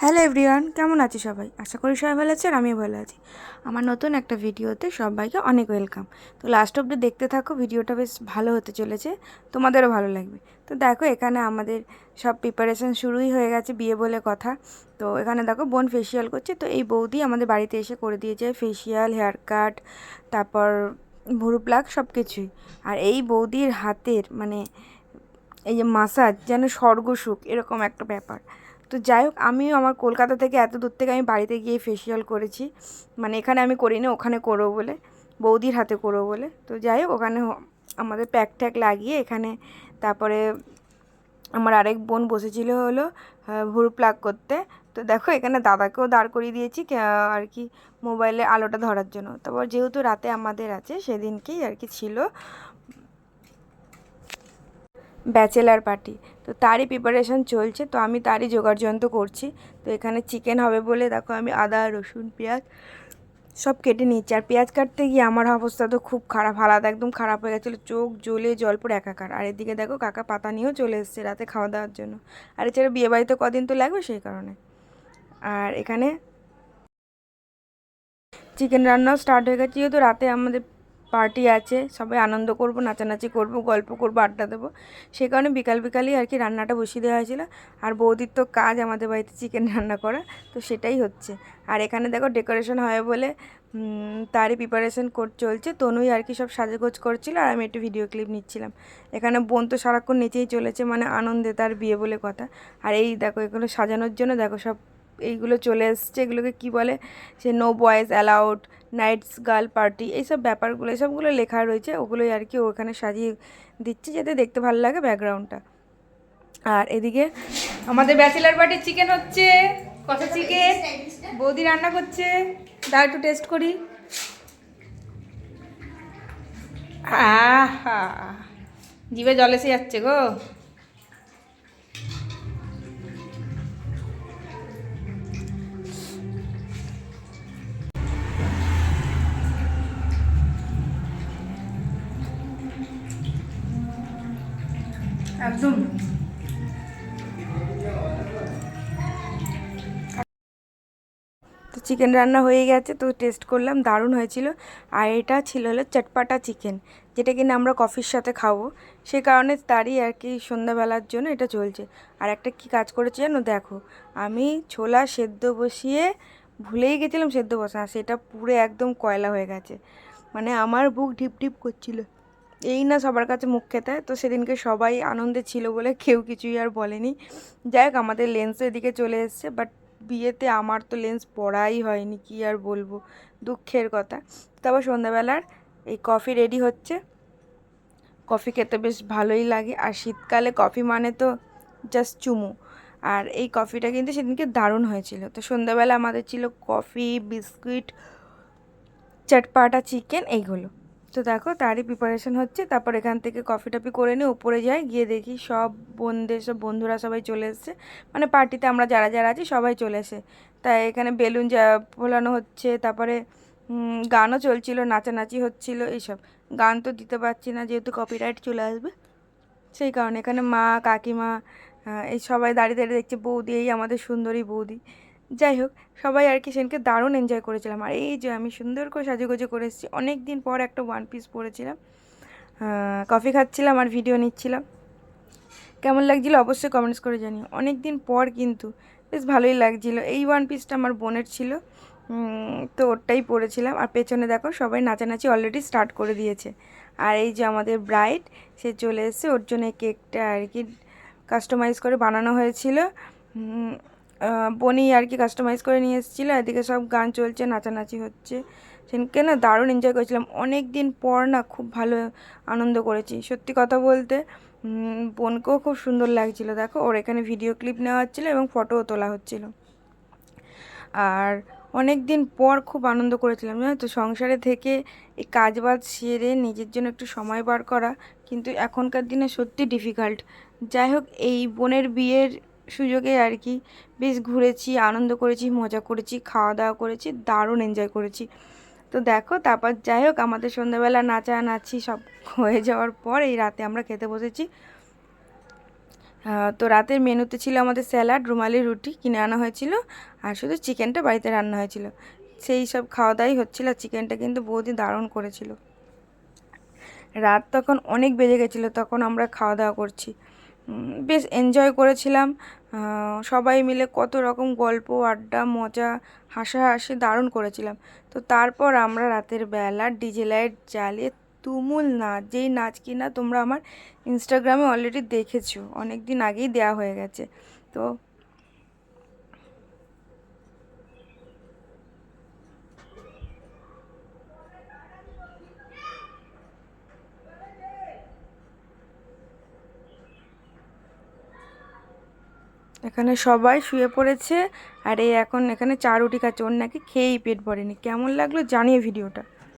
Hello everyone, কেমন আছি সবাই? আশা করি সবাই ভালো আছে আর আমিও ভালো আছি। আমার নতুন একটা ভিডিওতে সবাইকে অনেক ওয়েলকাম। তো লাস্ট অবধি দেখতে থাকো, ভিডিওটা বেশ ভালো হতে চলেছে, তোমাদেরও ভালো লাগবে। তো দেখো, এখানে আমাদের সব প্রিপারেশন শুরুই হয়ে গেছে বিয়ে বলে কথা। তো এখানে দেখো, বোন ফেসিয়াল করছে, তো এই বৌদি আমাদের বাড়িতে এসে করে দিয়েছে ফেসিয়াল হেয়ার কাট তারপর ভুরু প্লাক সব কিছুই আর এই বৌদির হাতের মানে এই যে মাসাজ যেন স্বর্গসুখ, এরকম একটা ব্যাপার। তো যাই হোক, আমিও আমার কলকাতা থেকে এত দূর থেকে আমি বাড়িতে গিয়ে ফেসিয়াল করেছি। মানে এখানে আমি করিনি, ওখানে করব বলে, বৌদির হাতে করব বলে। তো যাই হোক, ওখানে আমাদের প্যাক ট্যাক লাগিয়ে এখানে তারপরে আমার আরেক বোন বসেছিল হলো ভুরু প্লাগ করতে। তো দেখো, এখানে দাদাকেও দাঁড় করিয়ে দিয়েছি আর কি মোবাইলে আলোটা ধরার জন্য। তারপর যেহেতু রাতে আমাদের আছে, সেদিনকেই আর কি ছিল ব্যাচেলার পার্টি তো তারই প্রিপারেশন চলছে, তো আমি তারই জোগাড় যন্ত্র করছি। তো এখানে চিকেন হবে বলে দেখো আমি আদা, রসুন, পেঁয়াজ সব কেটে নিচ্ছি। আর পেঁয়াজ কাটতে গিয়ে আমার অবস্থা তো খুব খারাপ, হালাত একদম খারাপ হয়ে গেছিল, চোখ জ্বলে, জল পড়ে একাকার। আর এদিকে দেখো কাকা পাতা নিয়েও চলে এসেছে রাতে খাওয়া দাওয়ার জন্য। আর এছাড়া বিয়ে বাড়িতে কদিন তো লাগবে সেই কারণে। আর এখানে চিকেন রান্নাও স্টার্ট হয়ে গেছে, যেহেতু রাতে আমাদের পার্টি আছে, সবাই আনন্দ করব, নাচানাচি করব, গল্প করব, আড্ডা দেবো। সেই কারণে বিকাল বিকালই আর কি রান্নাটা বসিয়ে দেওয়া হয়েছিল। আর বৌদির তো কাজ আমাদের বাড়িতে চিকেন রান্না করা, তো সেটাই হচ্ছে। আর এখানে দেখো ডেকোরেশন হয় বলে তারই প্রিপারেশন কর চলছে। তনুই আর কি সব সাজগোজ করছিল আর আমি একটু ভিডিও ক্লিপ নিচ্ছিলাম। এখানে বোন তো সারাক্ষণ নিচেই চলেছে মানে আনন্দে তার বিয়ে বলে কথা। আর এই দেখো এগুলো সাজানোর জন্য, দেখো সব এইগুলো চলে এসছে। এগুলোকে কি বলে? সে no boys allowed nights, girl party, এইসব ব্যাপারগুলো এসবগুলো লেখা রয়েছে। ওগুলোই আর কি ওখানে সাজিয়ে দিচ্ছে যাতে দেখতে ভালো লাগে ব্যাকগ্রাউন্ডটা। আর এদিকে আমাদের ব্যাচেলার পার্টির চিকেন হচ্ছে। কত চিকেন। বৌদি রান্না করছে। দাও একটু টেস্ট করি। আহা! জিভে জল এসে যাচ্ছে গো। একদম। তো চিকেন রান্না হয়ে গেছে, তো টেস্ট করলাম, দারুণ হয়েছিল। আর এটা ছিল হলো চটপাটা চিকেন যেটা কিনা আমরা কফির সাথে খাব। সে কারণে তারই আর কি সন্ধ্যাবেলার জন্য এটা চলছে। আর একটা কি কাজ করেছে জানো? দেখো, আমি ছোলা সেদ্ধ বসিয়ে ভুলেই গেছিলাম সেদ্ধ বসা সেটা পুরো একদম কয়লা হয়ে গেছে। মানে আমার বুক ঢিপ ঢিপ করছিল। এই না সবার কাছে মুখ খেতে। তো সেদিনকে সবাই আনন্দে ছিল বলে কেউ কিছুই আর বলেনি। যাই হোক, আমাদের লেন্সও এদিকে চলে এসছে বাট বিয়েতে আমার তো লেন্স পড়াই হয়নি, কি আর বলব? দুঃখের কথা। তারপর সন্ধ্যাবেলার এই কফি রেডি হচ্ছে। কফি খেতে বেশ ভালোই লাগে। আর শীতকালে কফি মানে তো জাস্ট চুমু। আর এই কফিটা কিন্তু সেদিনকে দারুণ হয়েছিল। তো সন্ধ্যাবেলা আমাদের ছিল কফি বিস্কুট চটপাটা চিকেন এইগুলো। তো দেখো, তারই প্রিপারেশন হচ্ছে। তারপর এখান থেকে কফি টফি করে নিয়ে উপরে যাই, গিয়ে দেখি সব বোনদের সব বন্ধুরা সবাই চলে এসছে। মানে পার্টিতে আমরা যারা যারা আছি, সবাই চলে এসে। তাই এখানে বেলুন যা ফোলানো হচ্ছে, তারপরে গানও চলছিল, নাচানাচি হচ্ছিল, এইসব। গান তো দিতে পারছি না, যেহেতু কপিরাইট চলে আসবে। সেই কারণে এখানে মা, কাকিমা এই সবাই দাঁড়িয়ে দাঁড়িয়ে দেখছে, বৌদি, এই আমাদের সুন্দরী বৌদি। যাই হোক, সবাই আর কি সেদিনকে দারুণ এনজয় করেছিলাম। আর এই যে আমি সুন্দর করে সাজুগুজু করে এসেছি অনেক দিন পর একটা ওয়ান পিস পরেছিলাম কফি খাচ্ছিলাম আর ভিডিও নিচ্ছিলাম। কেমন লাগছিল অবশ্যই কমেন্টস করে জানি অনেক দিন পর কিন্তু বেশ ভালোই লাগছিল। এই ওয়ান পিসটা আমার বোনের ছিল তো ওরটাই পরেছিলাম আর পেছনে দেখো, সবাই নাচানাচি অলরেডি স্টার্ট করে দিয়েছে। আর এই যে আমাদের ব্রাইড সে চলে এসেছে। ওর জন্য কেকটা আর কি কাস্টমাইজ করে বানানো হয়েছিল। বনি আর কি কাস্টমাইজ করে নিয়ে এসেছিল, এদিকে সব গান চলছে, নাচানাচি হচ্ছে। সেদিনকে না দারুণ এনজয় করেছিলাম। অনেক দিন পর না খুব ভালো আনন্দ করেছি। সত্যি কথা বলতে বোনকেও খুব সুন্দর লাগছিল। দেখো, ওর এখানে ভিডিও ক্লিপ নেওয়া হচ্ছিল এবং ফটোও তোলা হচ্ছিল। আর অনেক দিন পর খুব আনন্দ করেছিলাম। জানো তো, সংসারে থেকে এই কাজ বাজ সেরে নিজের জন্য একটু সময় বার করা কিন্তু এখনকার দিনে সত্যি ডিফিকাল্ট যাই হোক, এই বোনের বিয়ের সুযোগে আর কি। বেশ ঘুরেছি, আনন্দ করেছি, মজা করেছি খাওয়া দাওয়া করেছি, দারুণ এনজয় করেছি। তো দেখো, তারপর যাই হোক, আমাদের সন্ধ্যাবেলা নাচা নাচি সব হয়ে যাওয়ার পর এই রাতে আমরা খেতে বসেছি। তো রাতের মেনুতে ছিল আমাদের স্যালাড, রুমালি রুটি কিনে আনা হয়েছিল আর শুধু চিকেনটা বাড়িতে রান্না হয়েছিল। সেই সব খাওয়া দাওয়াই হচ্ছিল চিকেনটা কিন্তু বৌদি দারুণ করেছিল। রাত তখন অনেক বেজে গেছিল, তখন আমরা খাওয়া দাওয়া করছি। বেশ এনজয় করেছিলাম। সবাই মিলে কত রকম গল্প, আড্ডা, মজা, হাসাহাসি দারুণ করেছিলাম। তো তারপর আমরা রাতের বেলা ডিজে লাইট জ্বালিয়ে তুমুল নাচ, যেই নাচ কিনা তোমরা আমার ইনস্টাগ্রামে অলরেডি দেখেছ অনেক দিন আগেই দেওয়া হয়ে গেছে। তো এখানে সবাই শুয়ে পড়েছে আর এই এখন এখানে চা রুটি খাচ্ছে। ওর নাকি খেয়েই পেট ভরেনি। কেমন লাগল জানিয়ে ভিডিওটা।